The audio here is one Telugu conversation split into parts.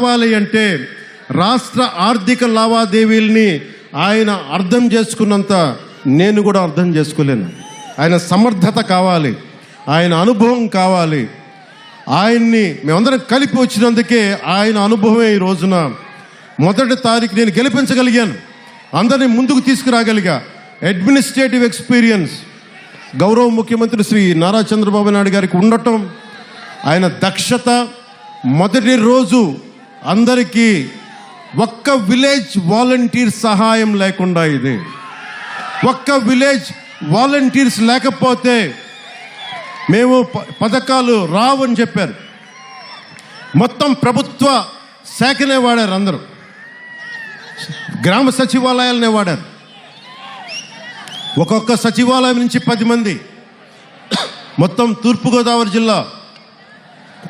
కావాలి అంటే రాష్ట్ర ఆర్థిక లావాదేవీల్ని ఆయన అర్థం చేసుకున్నంత నేను కూడా అర్థం చేసుకోలేను. ఆయన సమర్థత కావాలి. ఆయన అనుభవం కావాలి. ఆయన్ని మేమందరం కలిపి వచ్చినందుకే ఆయన అనుభవమే ఈ రోజున. మొదటి తారీఖు నేను గెలిపించగలిగాను. అందరినీ ముందుకు తీసుకురాగలిగా. అడ్మినిస్ట్రేటివ్ ఎక్స్పీరియన్స్ గౌరవ ముఖ్యమంత్రి శ్రీ నారా చంద్రబాబు నాయుడు గారికి ఉండటం. ఆయన దక్షత. మొదటి రోజు అందరికీ ఒక్క విలేజ్ వాలంటీర్ సహాయం లేకుండా ఇది. ఒక్క విలేజ్ వాలంటీర్స్ లేకపోతే మేము ప- పథకాలు రావని చెప్పారు. మొత్తం ప్రభుత్వ శాఖనే వాడారు అందరూ. గ్రామ సచివాలయాలనే వాడారు. ఒక్కొక్క సచివాలయం నుంచి పది మంది. మొత్తం తూర్పుగోదావరి జిల్లా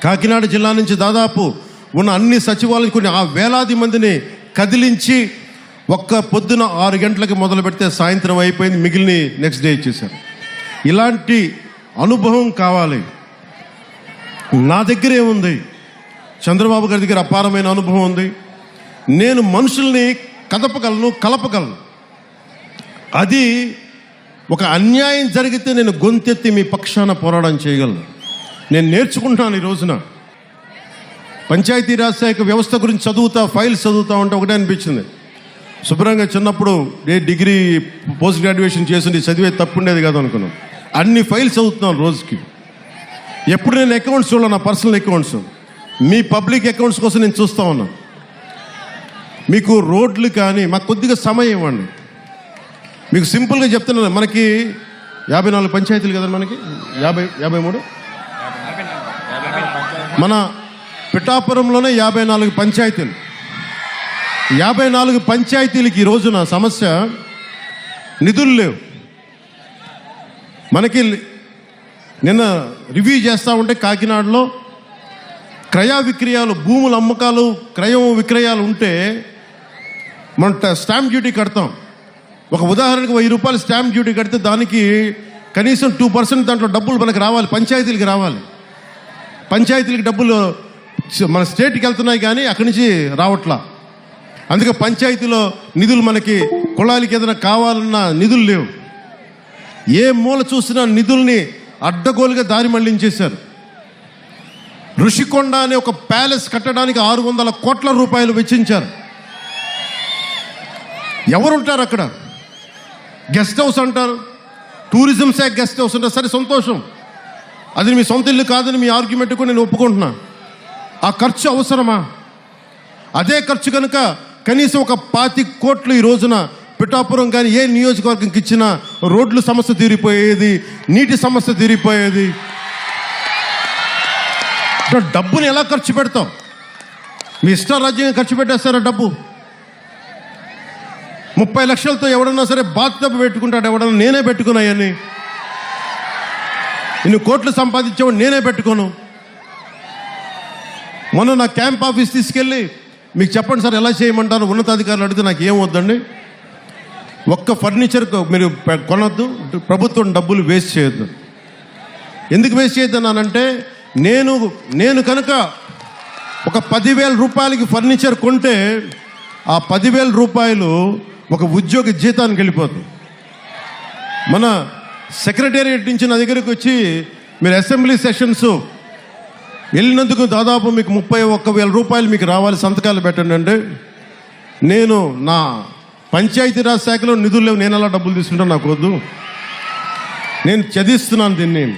కాకినాడ జిల్లా నుంచి దాదాపు ఉన్న అన్ని సచివాలయం కొన్ని ఆ వేలాది మందిని కదిలించి ఒక్క పొద్దున ఆరు గంటలకు మొదలు పెడితే సాయంత్రం అయిపోయింది మిగిలిన నెక్స్ట్ డే ఇచ్చేశారు. ఇలాంటి అనుభవం కావాలి. నా దగ్గర ఏముంది చంద్రబాబు గారి దగ్గర అపారమైన అనుభవం ఉంది. నేను మనుషుల్ని కదపగలను కలపగలను. అది ఒక అన్యాయం జరిగితే నేను గొంతెత్తి మీ పక్షాన పోరాటం చేయగలను. నేను నేర్చుకుంటాను ఈ రోజున. పంచాయతీరాజ్ శాఖ వ్యవస్థ గురించి చదువుతా ఫైల్స్ చదువుతా ఉంటే ఒకటే అనిపించింది. శుభ్రంగా చిన్నప్పుడు ఏ డిగ్రీ పోస్ట్ గ్రాడ్యుయేషన్ చేసింది చదివే తప్పు ఉండేది కాదు అనుకున్నాను అన్ని ఫైల్స్ చదువుతున్నాను రోజుకి. ఎప్పుడు నేను అకౌంట్స్ చూడాలి నా పర్సనల్ అకౌంట్స్. మీ పబ్లిక్ అకౌంట్స్ కోసం నేను చూస్తా ఉన్నాను మీకు రోడ్లు కానీ మాకు కొద్దిగా సమయం ఇవ్వండి. మీకు సింపుల్గా చెప్తున్నాను మనకి యాభై నాలుగు పంచాయతీలు కదా మనకి? యాభై యాభై మూడు? మన పిఠాపురంలోనే యాభై నాలుగు పంచాయతీలు. యాభై నాలుగు పంచాయతీలకి ఈ రోజున సమస్య నిధులు లేవు. మనకి నిన్న రివ్యూ చేస్తూ ఉంటే కాకినాడలో క్రయ విక్రయాలు భూముల అమ్మకాలు క్రయం విక్రయాలు ఉంటే మనం స్టాంప్ డ్యూటీ కడతాం. ఒక ఉదాహరణకు వెయ్యి రూపాయలు స్టాంప్ డ్యూటీ కడితే దానికి కనీసం టూ పర్సెంట్ దాంట్లో డబ్బులు మనకు రావాలి పంచాయతీలకి రావాలి. పంచాయతీలకి డబ్బులు మన స్టేట్కి వెళ్తున్నాయి కానీ అక్కడి నుంచి రావట్లా. అందుకే పంచాయతీలో నిధులు మనకి కులాలకి ఏదైనా కావాలన్నా నిధులు లేవు. ఏ మూల చూసినా నిధుల్ని అడ్డగోలుగా దారి మళ్ళించేశారు. ఋషికొండ అనే ఒక ప్యాలెస్ కట్టడానికి ఆరు వందల కోట్ల రూపాయలు వెచ్చించారు. ఎవరుంటారు అక్కడ? గెస్ట్ హౌస్ అంటారు. టూరిజం శాఖ గెస్ట్ హౌస్ అంటారు సరే సంతోషం. అది మీ సొంత ఇల్లు కాదని మీ ఆర్గ్యుమెంట్ కూడా నేను ఒప్పుకుంటున్నా. ఆ ఖర్చు అవసరమా? అదే ఖర్చు కనుక కనీసం ఒక పాతి కోట్లు ఈ రోజున పిఠాపురం కానీ ఏ నియోజకవర్గంకి ఇచ్చినా రోడ్లు సమస్య తీరిపోయేది నీటి సమస్య తీరిపోయేది. ఇప్పుడు డబ్బుని ఎలా ఖర్చు పెడతాం మీ ఇష్టారాజ్యంగా ఖర్చు పెట్టేస్తారా డబ్బు? ముప్పై లక్షలతో ఎవడన్నా సరే బాత్ డబ్బు పెట్టుకుంటాడు ఎవడన్నా నేనే పెట్టుకున్నాయని. ఇన్ని కోట్లు సంపాదించేవాడు నేనే పెట్టుకోను. మొన్న నా క్యాంప్ ఆఫీస్ తీసుకెళ్ళి మీకు చెప్పండి సార్ ఎలా చేయమంటారు? ఉన్నతాధికారులు అడిగితే నాకు ఏం వద్దండి. ఒక్క ఫర్నిచర్ మీరు కొనొద్దు. ప్రభుత్వం డబ్బులు వేస్ట్ చేయొద్దు. ఎందుకు వేస్ట్ చేయొద్దన్నానంటే నేను నేను కనుక ఒక పదివేల రూపాయలకి ఫర్నిచర్ కొంటే ఆ పదివేల రూపాయలు ఒక ఉద్యోగి జీతానికి వెళ్ళిపోతుంది. మన సెక్రటేరియట్ నుంచి నా దగ్గరికి వచ్చి మీరు అసెంబ్లీ సెషన్స్ వెళ్ళినందుకు దాదాపు మీకు ముప్పై ఒక్క వేల రూపాయలు మీకు రావాలి సంతకాలు పెట్టండి అంటే నేను నా పంచాయతీరాజ్ శాఖలో నిధులు లేవు. నేను అలా డబ్బులు తీసుకుంటాను నాకు వద్దు. నేను చదివిస్తున్నాను దీన్ని.